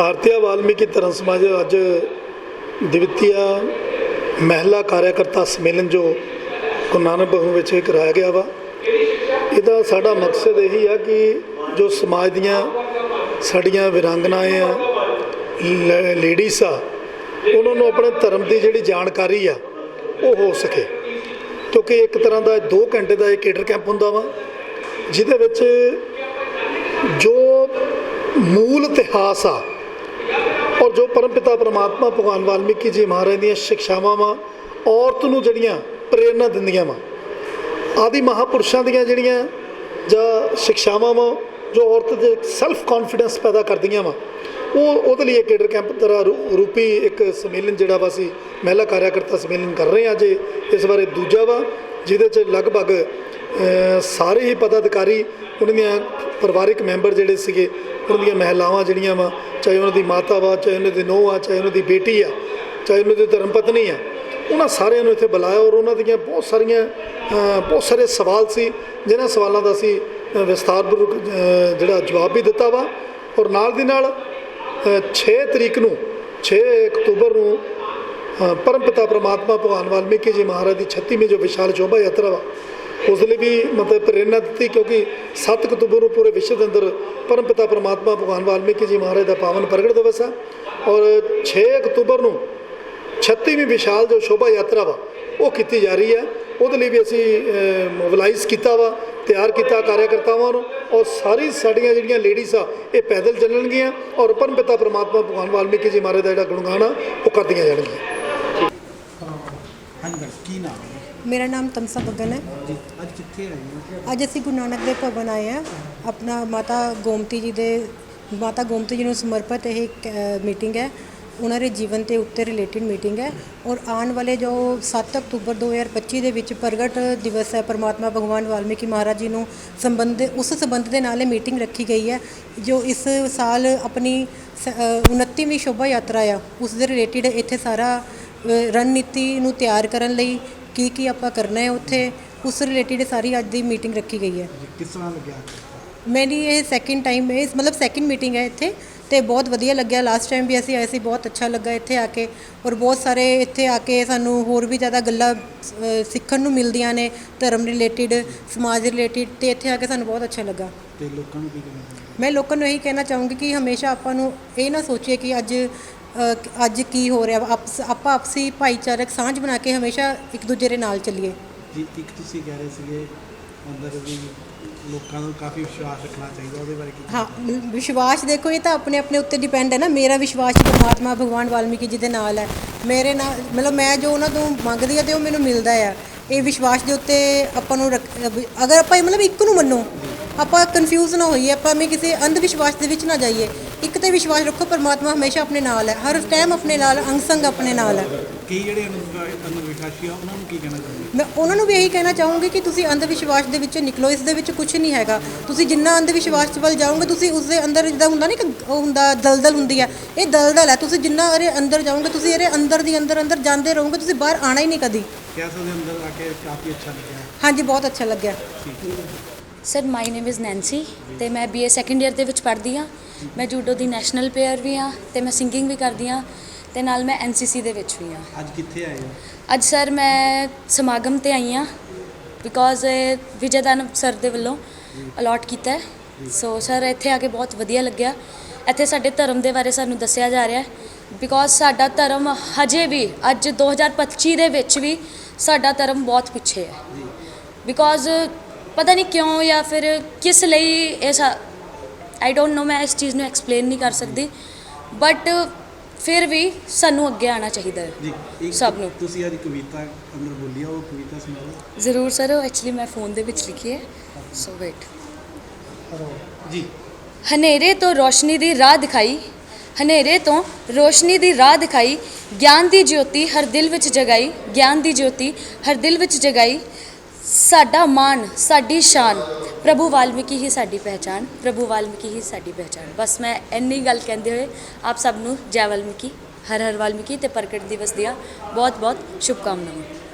ਭਾਰਤੀయ ਵਾਲਮੀਕੀ ਧਰਮ ਸਮਾਜ ਅੱਜ ਦਿਵਿਤੀਆ ਮਹਿਲਾ ਕਾਰਿਆਕਰਤਾ ਸੰਮੇਲਨ ਜੋ ਗੁਰੂ ਨਾਨਕ ਭਵਨ ਵਿੱਚ ਕਰਾਇਆ ਗਿਆ ਵਾ। ਇਹਦਾ ਸਾਡਾ ਮਕਸਦ ਇਹੀ ਆ ਕਿ ਜੋ ਸਮਾਜ ਦੀਆਂ ਸਾਡੀਆਂ ਵਿਰਾਂਗਨਾਏ ਆ, ਲ- ਲੇਡੀਜ਼ ਆ, ਉਹਨਾਂ ਨੂੰ ਆਪਣੇ ਧਰਮ ਦੀ ਜਿਹੜੀ ਜਾਣਕਾਰੀ ਆ, ਉਹ ਹੋ ਸਕੇ। ਕਿਉਂਕਿ ਇੱਕ ਤਰ੍ਹਾਂ ਦਾ 2 ਘੰਟੇ ਦਾ ਇਹ ਕੇਡਰ ਕੈਂਪ ਹੁੰਦਾ ਵਾ, ਜਿਹਦੇ ਵਿੱਚ ਜੋ ਮੂਲ ਇਤਿਹਾਸ ਆ ਔਰ ਜੋ ਪਰਮਪਿਤਾ ਪਰਮਾਤਮਾ ਭਗਵਾਨ ਵਾਲਮੀਕੀ ਜੀ ਮਹਾਰਾਜ ਦੀਆਂ ਸਿੱਖਿਆਵਾਂ ਵਾ ਔਰਤ ਨੂੰ ਜਿਹੜੀਆਂ ਪ੍ਰੇਰਨਾ ਦਿੰਦੀਆਂ ਵਾ ਆਦਿ ਮਹਾਪੁਰਸ਼ਾਂ ਦੀਆਂ ਜਿਹੜੀਆਂ ਜਾਂ ਸਿੱਖਿਆਵਾਂ ਵਾ ਜੋ ਔਰਤ ਦੇ ਸੈਲਫ ਕੌਨਫੀਡੈਂਸ ਪੈਦਾ ਕਰਦੀਆਂ ਵਾ ਉਹ ਉਹਦੇ ਲਈ ਇੱਕ ਕੇਡਰ ਕੈਂਪ ਤਰ੍ਹਾਂ ਰੂ- ਰੂਪੀ ਇੱਕ ਸੰਮੇਲਨ ਜਿਹੜਾ ਵਾ ਅਸੀਂ ਮਹਿਲਾ ਕਾਰਿਆਕਰਤਾ ਸੰਮੇਲਨ ਕਰ ਰਹੇ ਹਾਂ ਜੇ ਇਸ ਬਾਰੇ ਦੂਜਾ ਵਾ ਜਿਹਦੇ ਚ ਲਗਭਗ ਸਾਰੇ ਹੀ ਪਦਾਧਿਕਾਰੀ ਉਹਨਾਂ ਦੀਆਂ ਪਰਿਵਾਰਿਕ ਮੈਂਬਰ ਜਿਹੜੇ ਸੀਗੇ ਉਹਨਾਂ ਦੀਆਂ ਮਹਿਲਾਵਾਂ ਜਿਹੜੀਆਂ ਵਾ ਚਾਹੇ ਉਹਨਾਂ ਦੀ ਮਾਤਾ ਵਾ ਚਾਹੇ ਉਹਨਾਂ ਦੀ ਨੂੰਹ ਆ ਚਾਹੇ ਉਹਨਾਂ ਦੀ ਬੇਟੀ ਆ ਚਾਹੇ ਉਹਨਾਂ ਦੀ ਧਰਮ ਪਤਨੀ ਆ ਉਹਨਾਂ ਸਾਰਿਆਂ ਨੂੰ ਇੱਥੇ ਬੁਲਾਇਆ ਔਰ ਉਹਨਾਂ ਦੀਆਂ ਬਹੁਤ ਸਾਰੀਆਂ ਬਹੁਤ ਸਾਰੇ ਸਵਾਲ ਸੀ ਜਿਨ੍ਹਾਂ ਸਵਾਲਾਂ ਦਾ ਅਸੀਂ ਅ, ਵਿਸਥਾਰਪੂਰਵਕ ਜਿਹੜਾ ਜਵਾਬ ਵੀ ਦਿੱਤਾ ਵਾ ਔਰ ਨਾਲ ਦੀ ਨਾਲ ਅ, 6 ਤਰੀਕ ਨੂੰ 6 ਅਕਤੂਬਰ ਨੂੰ ਪਰਮਪਿਤਾ ਪ੍ਰਮਾਤਮਾ ਭਗਵਾਨ ਵਾਲਮੀਕੀ ਜੀ ਮਹਾਰਾਜ ਦੀ 36ਵੀਂ ਜੋ ਵਿਸ਼ਾਲ ਸ਼ੋਭਾ ਯਾਤਰਾ ਵਾ ਉਸ ਲਈ ਵੀ ਮਤਲਬ ਪ੍ਰੇਰਨਾ ਦਿੱਤੀ ਕਿਉਂਕਿ 7 ਅਕਤੂਬਰ ਨੂੰ ਪੂਰੇ ਵਿਸ਼ਵ ਦੇ ਅੰਦਰ ਪਰਮਪਿਤਾ ਪਰਮਾਤਮਾ ਭਗਵਾਨ ਵਾਲਮੀਕੀ ਜੀ ਮਹਾਰਾਜ ਦਾ ਪਾਵਨ ਪ੍ਰਗਟ ਦਿਵਸ ਆ। ਔਰ 6 ਅਕਤੂਬਰ ਨੂੰ 36ਵੀਂ ਵਿਸ਼ਾਲ ਜੋ ਸ਼ੋਭਾ ਯਾਤਰਾ ਵਾ, ਉਹ ਕੀਤੀ ਜਾ ਰਹੀ ਹੈ। ਉਹਦੇ ਲਈ ਵੀ ਅਸੀਂ ਮੋਬਿਲਾਈਜ਼ ਕੀਤਾ ਵਾ, ਤਿਆਰ ਕੀਤਾ ਕਾਰਿਆਕਰਤਾਵਾਂ ਨੂੰ। ਔਰ ਸਾਰੀ ਸਾਡੀਆਂ ਜਿਹੜੀਆਂ ਲੇਡੀਜ਼ ਆ, ਇਹ ਪੈਦਲ ਚੱਲਣਗੀਆਂ। ਔਰ ਪਰਮਪਿਤਾ ਪਰਮਾਤਮਾ ਭਗਵਾਨ ਵਾਲਮੀਕੀ ਜੀ ਮਹਾਰਾਜ ਦਾ ਜਿਹੜਾ ਗੁਣਗਾਨ ਆ, ਉਹ ਕਰਦੀਆਂ ਜਾਣਗੀਆਂ। ਹਾਂਜੀ ਮੈਡਮ ਕੀ ਨਾਮ ਹੈ? ਮੇਰਾ ਨਾਮ ਤਮਸਾ ਬੱਗਨ ਹੈ। ਜੀ ਅੱਜ ਕਿੱਥੇ ਆਏ ਹੋ? ਅੱਜ ਅਸੀਂ ਗੁਰੂ ਨਾਨਕ ਦੇਵ ਭਵਨ ਆਏ ਹਾਂ। ਆਪਣਾ ਮਾਤਾ ਗੋਮਤੀ ਜੀ ਦੇ ਮਾਤਾ ਗੋਮਤੀ ਜੀ ਨੂੰ ਸਮਰਪਿਤ ਇਹ ਇੱਕ, ਅ, ਮੀਟਿੰਗ ਹੈ। ਉਹਨਾਂ ਦੇ ਜੀਵਨ ਤੇ ਉੱਤੇ ਰਿਲੇਟਡ ਮੀਟਿੰਗ ਹੈ। ਔਰ ਆਉਣ ਵਾਲੇ ਜੋ 7 ਅਕਤੂਬਰ 2025 ਦੇ ਵਿੱਚ ਪ੍ਰਗਟ ਦਿਵਸ ਹੈ ਪਰਮਾਤਮਾ ਭਗਵਾਨ ਵਾਲਮੀਕੀ ਮਹਾਰਾਜ ਜੀ ਨੂੰ ਸੰਬੰਧ ਉਸ ਸੰਬੰਧ ਦੇ ਨਾਲ ਇਹ ਮੀਟਿੰਗ ਰੱਖੀ ਗਈ ਹੈ। ਜੋ ਇਸ ਸਾਲ ਆਪਣੀ ਸ- ਅ, 29ਵੀਂ ਸ਼ੋਭਾ ਯਾਤਰਾ ਆ ਉਸ ਦੇ ਰਿਲੇਟਡ ਇੱਥੇ ਸਾਰਾ ਰਣਨੀਤੀ ਨੂੰ ਤਿਆਰ ਕਰਨ ਲਈ ਕੀ ਕੀ ਆਪਾਂ ਕਰਨਾ ਹੈ ਉੱਥੇ ਉਸ ਰਿਲੇਟਡ ਸਾਰੀ ਅੱਜ ਦੀ ਮੀਟਿੰਗ ਰੱਖੀ ਗਈ ਹੈ। ਕਿਸ ਤਰ੍ਹਾਂ ਲੱਗਿਆ ਮੇਰੀ ਇਹ ਸੈਕਿੰਡ ਟਾਈਮ ਹੈ ਮਤਲਬ ਸੈਕਿੰਡ ਮੀਟਿੰਗ ਹੈ ਇੱਥੇ ਤੇ ਬਹੁਤ ਵਧੀਆ ਲੱਗਿਆ। ਲਾਸਟ ਟਾਈਮ ਵੀ ਅਸੀਂ ਆਏ ਸੀ ਬਹੁਤ ਅੱਛਾ ਲੱਗਾ ਇੱਥੇ ਆ ਕੇ ਔਰ ਬਹੁਤ ਸਾਰੇ ਇੱਥੇ ਆ ਕੇ ਸਾਨੂੰ ਹੋਰ ਵੀ ਜ਼ਿਆਦਾ ਗੱਲਾਂ ਸਿੱਖਣ ਨੂੰ ਮਿਲਦੀਆਂ ਨੇ ਧਰਮ ਰਿਲੇਟਡ ਸਮਾਜ ਰਿਲੇਟਡ ਤੇ ਇੱਥੇ ਆ ਕੇ ਸਾਨੂੰ ਬਹੁਤ ਅੱਛਾ ਲੱਗਾ। ਤੇ ਲੋਕਾਂ ਨੂੰ ਕੀ ਕਹਿਣਾ ਮੈਂ ਲੋਕਾਂ ਨੂੰ ਇਹੀ ਕਹਿਣਾ ਚਾਹੂੰਗੀ ਕਿ ਹਮੇਸ਼ਾ ਆਪਾਂ ਨੂੰ ਇਹ ਨਾ ਸੋਚੀਏ ਕਿ ਅੱਜ ਅੱਜ ਕੀ ਹੋ ਰਿਹਾ? ਵਾ। ਆਪਸ- ਆਪਾਂ ਆਪਸੀ ਭਾਈਚਾਰਕ ਸਾਂਝ ਬਣਾ ਕੇ ਹਮੇਸ਼ਾ ਇੱਕ ਦੂਜੇ ਦੇ ਨਾਲ ਚੱਲੀਏ। ਜੀ ਇੱਕ ਤੁਸੀਂ ਕਹਿ ਰਹੇ ਸੀਗੇ ਅੰਦਰ ਵੀ ਲੋਕਾਂ ਨੂੰ ਕਾਫੀ ਵਿਸ਼ਵਾਸ ਰੱਖਣਾ ਚਾਹੀਦਾ ਉਹਦੇ ਬਾਰੇ ਕੀ ਹਾਂ ਵਿਸ਼ਵਾਸ ਦੇਖੋ ਇਹ ਤਾਂ ਆਪਣੇ ਆਪਣੇ ਉੱਤੇ ਡਿਪੈਂਡ ਹੈ ਨਾ। ਮੇਰਾ ਵਿਸ਼ਵਾਸ ਪਰਮਾਤਮਾ ਭਗਵਾਨ ਵਾਲਮੀਕੀ ਜੀ ਦੇ ਨਾਲ ਹੈ। ਮੇਰੇ ਨਾਲ ਮਤਲਬ ਮੈਂ ਜੋ ਉਹਨਾਂ ਤੋਂ ਮੰਗਦੀ ਆ ਤੇ ਉਹ ਮੈਨੂੰ ਮਿਲਦਾ ਆ ਇਹ ਵਿਸ਼ਵਾਸ ਦੇ ਉੱਤੇ ਆਪਾਂ ਨੂੰ ਅਗਰ ਆਪਾਂ ਮਤਲਬ ਇੱਕ ਨੂੰ ਮੰਨੋ ਆਪਾਂ ਕਨਫਿਊਜ਼ ਨਾ ਹੋਈਏ ਆਪਾਂ ਮੈਂ ਕਿਸੇ ਅੰਧ ਵਿਸ਼ਵਾਸ ਦੇ ਵਿੱਚ ਨਾ ਜਾਈਏ। ਇੱਕ ਤੇ ਵਿਸ਼ਵਾਸ ਰੱਖੋ ਪਰਮਾਤਮਾ ਹਮੇਸ਼ਾ ਆਪਣੇ ਨਾਲ ਹੈ। ਹਰ ਟਾਈਮ ਆਪਣੇ ਨਾਲ ਅੰਗ ਸੰਗ ਆਪਣੇ ਨਾਲ ਹੈ। ਕਈ ਜਿਹੜੇ ਅੰਦਰ ਵਿਸ਼ਵਾਸੀ ਆ ਉਹਨਾਂ ਨੂੰ ਕੀ ਕਹਿਣਾ ਚਾਹੁੰਦੇ? ਮੈਂ ਉਹਨਾਂ ਨੂੰ ਵੀ ਇਹੀ ਕਹਿਣਾ ਚਾਹੂੰਗੀ ਕਿ ਤੁਸੀਂ ਅੰਧ ਵਿਸ਼ਵਾਸ ਦੇ ਵਿੱਚੋਂ ਨਿਕਲੋ ਇਸ ਦੇ ਵਿੱਚ ਕੁਝ ਨਹੀਂ ਹੈਗਾ। ਤੁਸੀਂ ਜਿੰਨਾ ਅੰਧ ਵਿਸ਼ਵਾਸ ਵੱਲ ਜਾਓਗੇ ਤੁਸੀਂ ਉਸ ਦੇ ਅੰਦਰ ਜਿੱਦਾਂ ਹੁੰਦਾ ਨਹੀਂ ਕਿ ਉਹ ਹੁੰਦਾ ਦਲਦਲ ਹੁੰਦੀ ਹੈ। ਇਹ ਦਲਦਲ ਹੈ। ਤੁਸੀਂ ਜਿੰਨਾ ਇਹਦੇ ਅੰਦਰ ਜਾਓਗੇ ਤੁਸੀਂ ਇਹਦੇ ਅੰਦਰ ਦੀ ਅੰਦਰ ਅੰਦਰ ਜਾਂਦੇ ਰਹੋਗੇ ਤੁਸੀਂ ਬਾਹਰ ਆਣਾ ਹੀ ਨਹੀਂ ਕਦੀ। ਕਹਿ ਸਕਦੇ ਅੰਦਰ ਆ ਕੇ ਕਾਫੀ ਅੱਛਾ ਲੱਗਿਆ? ਹਾਂਜੀ ਬਹੁਤ ਅੱਛਾ ਲੱਗਿਆ। Sir my name is Nancy ਤੇ ਮੈਂ ਬੀਏ ਸੈਕੰਡ ਇਅਰ ਦੇ ਵਿੱਚ ਪੜ੍ਹਦੀ ਆ ਮੈਂ ਜੂਡੋ ਦੀ ਨੈਸ਼ਨਲ ਪਲੇਅਰ ਵੀ ਆ ਤੇ ਮੈਂ ਸਿੰਗਿੰਗ ਵੀ ਕਰਦੀ ਆ ਤੇ ਨਾਲ ਮੈਂ ਐਨਸੀਸੀ ਦੇ ਵਿੱਚ ਵੀ ਆ ਅੱਜ ਕਿੱਥੇ ਆਏ ਹੋ? ਅੱਜ ਸਰ ਮੈਂ ਸਮਾਗਮ ਤੇ ਆਈ ਆ ਬਿਕੋਜ਼ ਵਿਜੇਦਾਨ ਸਰ ਦੇ ਵੱਲੋਂ ਅਲਾਟ ਕੀਤਾ ਹੈ। ਸੋ ਸਰ ਇੱਥੇ ਆ ਕੇ ਬਹੁਤ ਵਧੀਆ ਲੱਗਿਆ। ਇੱਥੇ ਸਾਡੇ ਧਰਮ ਦੇ ਬਾਰੇ ਸਾਨੂੰ ਦੱਸਿਆ ਜਾ ਰਿਹਾ ਹੈ ਬਿਕੋਜ਼ ਸਾਡਾ ਧਰਮ ਹਜੇ ਵੀ ਅੱਜ 2025 ਦੇ ਵਿੱਚ ਵੀ ਸਾਡਾ ਧਰਮ ਬਹੁਤ ਪਿੱਛੇ ਹੈ। ਬਿਕੋਜ਼ ਪਤਾ ਨਹੀਂ ਕਿਉਂ ਜਾਂ ਫਿਰ ਕਿਸ ਲਈ ਇਹ ਆਈ ਡੋਨਟ ਨੋ ਮੈਂ ਇਸ ਚੀਜ਼ ਨੂੰ ਐਕਸਪਲੇਨ ਨਹੀਂ ਕਰ ਸਕਦੀ। ਬਟ ਫਿਰ ਵੀ ਸਾਨੂੰ ਅੱਗੇ ਆਉਣਾ ਚਾਹੀਦਾ ਹੈ ਜੀ ਸਭ ਨੂੰ। ਤੁਸੀਂ ਅੱਜ ਕਵਿਤਾ ਅੰਦਰ ਬੋਲੀ ਆ ਉਹ ਕਵਿਤਾ ਸੁਣਾਓ ਜ਼ਰੂਰ ਸਰ ਉਹ ਐਕਚੁਅਲੀ ਮੈਂ ਫੋਨ ਦੇ ਵਿੱਚ ਲਿਖੀ ਹੈ। ਸੋ ਵੇਟ ਜੀ। ਹਨੇਰੇ ਤੋਂ ਰੋਸ਼ਨੀ ਦੀ ਰਾਹ ਦਿਖਾਈ ਹਨੇਰੇ ਤੋਂ ਰੋਸ਼ਨੀ ਦੀ ਰਾਹ ਦਿਖਾਈ ਗਿਆਨ ਦੀ ਜੋਤੀ ਹਰ ਦਿਲ ਵਿੱਚ ਜਗਾਈ ਗਿਆਨ ਦੀ ਜੋਤੀ ਹਰ ਦਿਲ ਵਿੱਚ ਜਗਾਈ ਸਾਡਾ ਮਾਣ, ਸਾਡੀ ਸ਼ਾਨ, ਪ੍ਰਭੂ ਵਾਲਮੀਕੀ ਹੀ ਸਾਡੀ ਪਹਿਚਾਨ ਪ੍ਰਭੂ ਵਾਲਮੀਕੀ ਹੀ ਸਾਡੀ ਪਹਿਚਾਨ ਬਸ ਮੈਂ ਇੰਨੀ ਗੱਲ ਕਹਿੰਦੇ ਹੋਏ, ਆਪ ਸਭ ਨੂੰ ਜੈ ਵਾਲਮੀਕੀ, ਹਰ ਹਰ ਵਾਲਮੀਕੀ ਤੇ ਪ੍ਰਗਟ ਦਿਵਸ ਦੀਆਂ ਬਹੁਤ ਬਹੁਤ ਸ਼ੁਭਕਾਮਨਾਵਾਂ।